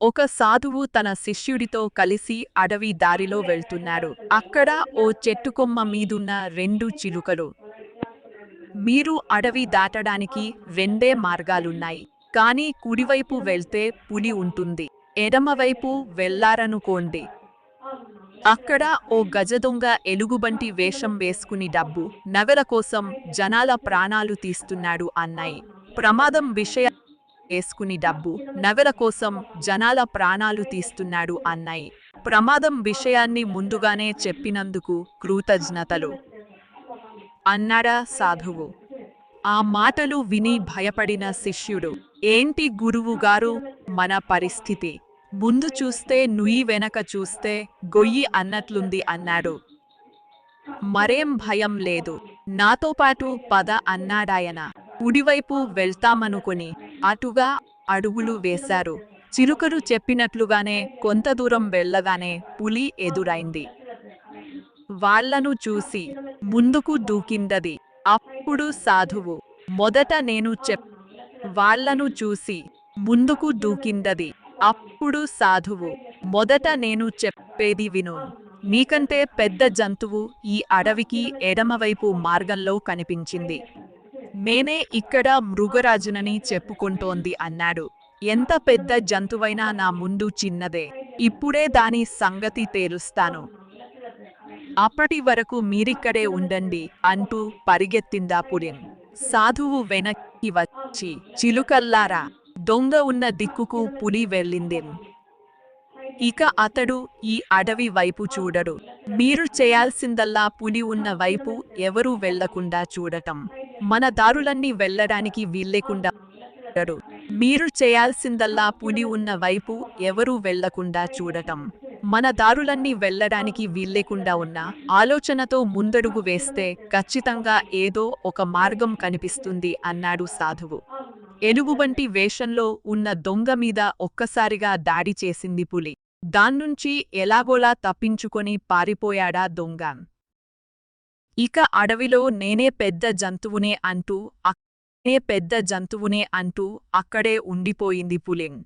ఒక సాధువు తన శిష్యుడితో కలిసి అడవి దారిలో వెళ్తున్నారు. అక్కడ ఓ చెట్టు కొమ్మ మీదున్న రెండు చిలుకలు. మీరు అడవి దాటడానికి రెండే మార్గాలున్నాయి. కానీ కుడివైపు వెళ్తే పులి ఉంటుంది. ఎడమవైపు వెళ్ళారనుకోండి. అక్కడ ఓ గజదొంగ ఎలుగుబంటి వేషం వేసుకుని డబ్బు నవెల కోసం జనాల ప్రాణాలు తీస్తున్నాడు అన్నాయి ప్రమాదం విషయ వేసుకుని డబ్బు నవెల కోసం జనాల ప్రాణాలు తీస్తున్నాడు అన్నాయి ప్రమాదం విషయాన్ని ముందుగానే చెప్పినందుకు కృతజ్ఞతలు. అన్నాడా సాధువు. ఆ మాటలు విని భయపడిన శిష్యుడు ఏంటి గురువు గారు? మన పరిస్థితి. ముందు చూస్తే నుయ్యి వెనక చూస్తే గొయ్యి అన్నట్లుంది అన్నాడు. మరేం భయం లేదు. నాతో పాటు పద అన్నాడాయన. కుడివైపు వెళ్తామనుకుని అటుగా అడుగులు వేశారు. చిలుకలు చెప్పినట్లుగానే కొంత దూరం వెళ్ళగానే పులి ఎదురైంది. వాళ్ళను చూసి ముందుకు దూకిందది. అప్పుడు సాధువు మొదట నేను చెప్ వాళ్ళను చూసి ముందుకు దూకిందది. అప్పుడు సాధువు మొదట నేను చెప్పేది విను. నీకంటే పెద్ద జంతువు ఈ అడవికి ఎడమవైపు మార్గంలో కనిపించింది. నేనే ఇక్కడ మృగరాజునని చెప్పుకుంటోంది అన్నాడు. ఎంత పెద్ద జంతువైనా నా ముందు చిన్నదే. ఇప్పుడే దాని సంగతి తేలుస్తాను అప్పటి వరకు మీరిక్కడే ఉండండి అంటూ పరిగెత్తిందా పులిం. సాధువు వెనక్కి వచ్చి చిలుకల్లారా దొంగ ఉన్న దిక్కుకు పులి వెళ్ళింది. ఇక అతడు ఈ అడవి వైపు చూడడు. మీరు చేయాల్సిందల్లా పులి ఉన్న వైపు ఎవరూ వెళ్ళకుండా చూడటం. మన దారులన్నీ వెళ్ళడానికి వీల్లేకుండా మీరు చేయాల్సిందల్లా పులి ఉన్న వైపు ఎవరూ వెళ్ళకుండా చూడటం. మన దారులన్నీ వెళ్ళడానికి వీల్లేకుండా ఉన్న ఆలోచనతో ముందడుగు వేస్తే ఖచ్చితంగా ఏదో ఒక మార్గం కనిపిస్తుంది అన్నాడు సాధువు. ఎలుగుబంటి వేషంలో ఉన్న దొంగ మీద ఒక్కసారిగా దాడి చేసింది పులి. దాన్నుంచి ఎలాగోలా తప్పించుకొని పారిపోయాడా దొంగ. ఇక అడవిలో నేనే పెద్ద జంతువునే అంటూ అక్కడే పెద్ద జంతువునే అంటూ అక్కడే ఉండిపోయింది పులింగ్.